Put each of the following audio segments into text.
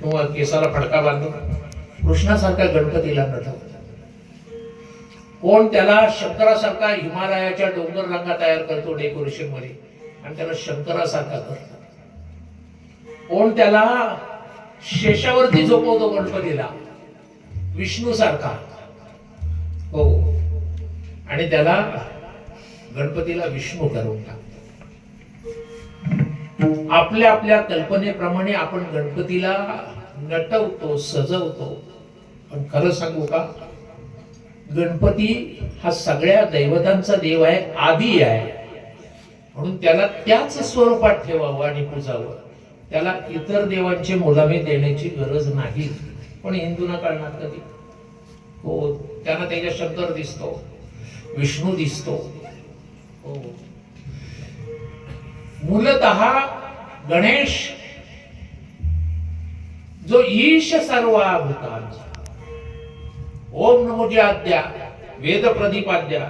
किंवा केसाला फडका बांधून कृष्णासारखा गणपतीला नटवतात कोण त्याला शंकरासारखा हिमालयाच्या डोंगर रंगा तयार करतो डेकोरेशनमध्ये आणि त्याला शंकरासारखा करतो. कोण त्याला शेषावरती झोपवतो गणपतीला विष्णू सारखा हो. आणि त्याला गणपतीला विष्णू करून टाकतो. आपल्या आपल्या कल्पनेप्रमाणे आपण गणपतीला नटवतो सजवतो. पण खरं सांगू का? गणपती हा सगळ्या दैवतांचा देव आहे आदी आहे. म्हणून त्याला त्याच स्वरूपात ठेवावं आणि पूजावं. त्याला इतर देवांचे मुलामे देण्याची गरज नाही. पण हिंदूंना कळणार कधी? हो त्यांना त्याच्या शंकर दिसतो विष्णू दिसतो. हो. मूलत गणेश जो ईश सर्वाभूतांचा ओम नमो आद्या वेद प्रदीपाद्या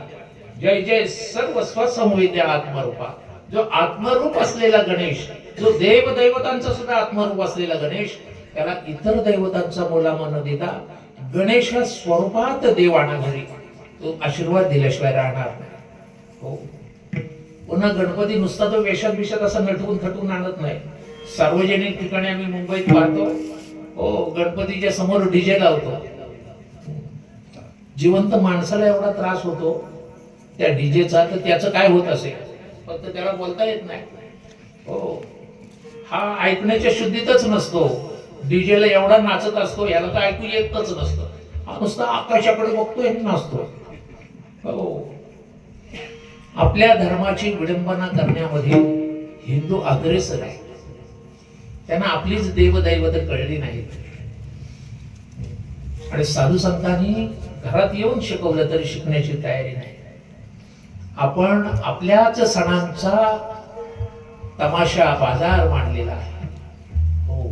जय जय सर्व स्वसंवेद्या आत्मरूपा. जो आत्मरूप असलेला गणेश जो देव दैवतांचा सुद्धा आत्मरूप असलेला गणेश त्याला इतर दैवतांचा मुलामा न देता गणेश स्वरूपात देव आणा घरी तो आशीर्वाद दिल्याशिवाय राहणार नाही. हो. पुन्हा गणपती नुसता तो वेशात बिशात असं नटवून थटवून आणत नाही. सार्वजनिक ठिकाणी आम्ही मुंबईत पाहतो. हो गणपतीच्या समोर डीजे लावतो. जिवंत माणसाला एवढा त्रास होतो त्या डीजेचा तर त्याचं काय होत असेल? फक्त त्याला बोलता येत नाही. हो. हा ऐकण्याच्या शुद्धीतच नसतो. डीजेला एवढा नाचत असतो याला तर ऐकू येतच नसतं. हा नुसता आकाशाकडे बघतोय आणि नाचतो हो. आपल्या धर्माची विडंबना करण्यामध्ये हिंदू अग्रेसर आहे त्यांना आपलीच देवदैवत कळली नाहीत आणि साधू संतांनी घरात येऊन शिकवलं तरी शिकण्याची तयारी नाही. आपण आपल्याच सणांचा तमाशा बाजार मांडलेला आहे. हो.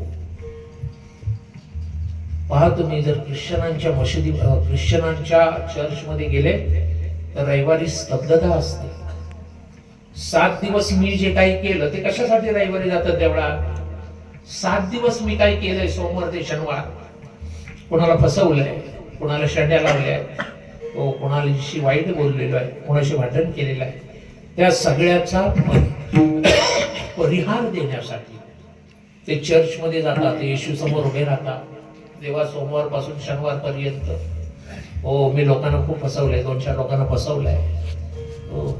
पहा तुम्ही जर ख्रिश्चनांच्या मशिदी ख्रिश्चनांच्या चर्चमध्ये गेले तर रविवारी स्तब्धता असते. सात दिवस मी जे काही केलं ते कशासाठी रविवारी जातात तेवढा सात दिवस मी काही केलंय सोमवार ते शनिवार? कोणाला फसवलंय कोणाला शड्या लावल्या तो कोणाशी वाईट बोललेलो आहे कोणाशी भांडण केलेलं आहे त्या सगळ्याचा परिहार देण्यासाठी. ते चर्चमध्ये जातात ते येशू समोर उभे राहतात. तेव्हा सोमवारपासून शनिवार पर्यंत हो मी लोकांना खूप फसवलंय. दोन चार लोकांना फसवलंय. हो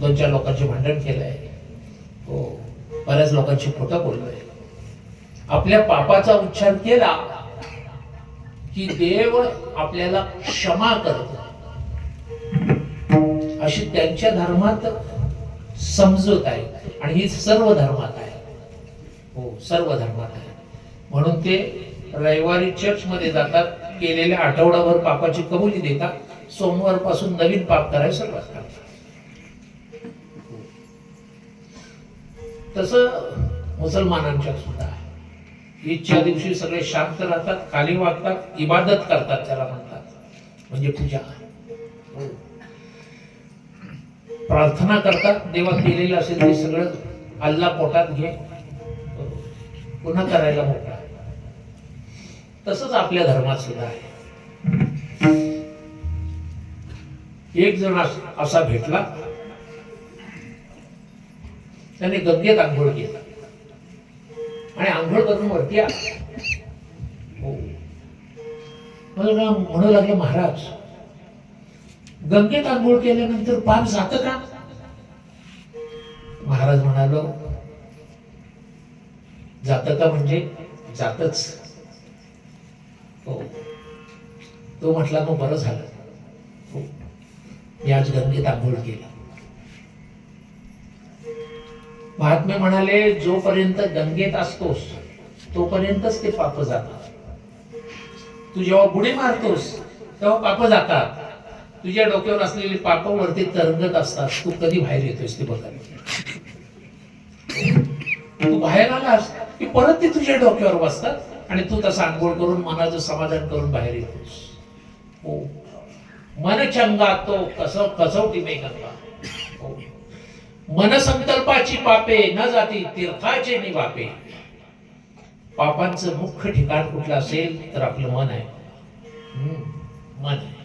दोन चार लोकांचे भांडण केलंय. हो बऱ्याच लोकांची खोटं बोललोय. आपल्या पापाचा उच्चार केला की देव आपल्याला क्षमा करतो. अशी त्यांच्या धर्मात समजूत आहे. आणि ही सर्व धर्मात आहे. हो सर्व धर्मात आहे. म्हणून ते रविवारी चर्च मध्ये जातात. केलेल्या आठवडाभर पापाची कबुली देता सोमवारपासून नवीन पाप करायला सुरुवात करतात तस मुसलमानांच्या सुद्धा ईदच्या दिवशी सगळे शांत राहतात खाली वागतात इबादत करतात त्याला म्हणतात. म्हणजे पूजा. प्रार्थना करतात देवा केलेलं असेल ते सगळं अल्ला पोटात घे. पुन्हा करायला मोठा तसंच आपल्या धर्मात सुद्धा आहे. एक जण अस- असा भेटला. त्याने गंगेत आंघोळ केला. आणि आंघोळ करून वरती आला. हो. मला म्हणू लागले महाराज गंगेत आंघोळ केल्यानंतर पाप जात का? महाराज म्हणालो जात का म्हणजे? जातच. हो. तो म्हटला मग बरं झालं. हो. मी आज गंगेत आंघोळ केला. महात्मे म्हणाले जोपर्यंत गंगेत असतोस तोपर्यंतच ते पाप जातात. तू जेव्हा बुडे मारतोस तेव्हा पाप जातात. तुझ्या डोक्यावर असलेली पाप वरती तरंगत असतात. तू कधी बाहेर येतोस ते बघा. तू बाहेर आलास की परत ते तुझ्या डोक्यावर बसतात? आणि तू तसा आंघोळ करून मनाचं समाधान करून बाहेर येतोस. हो. मन चंगा तो कस कसवटी मे गंगा हो. मनसंकल्पाची पापे न जाती तीर्थाचे निवापे पापांचं मुख्य ठिकाण कुठलं असेल तर आपलं मन आहे. मन आहे.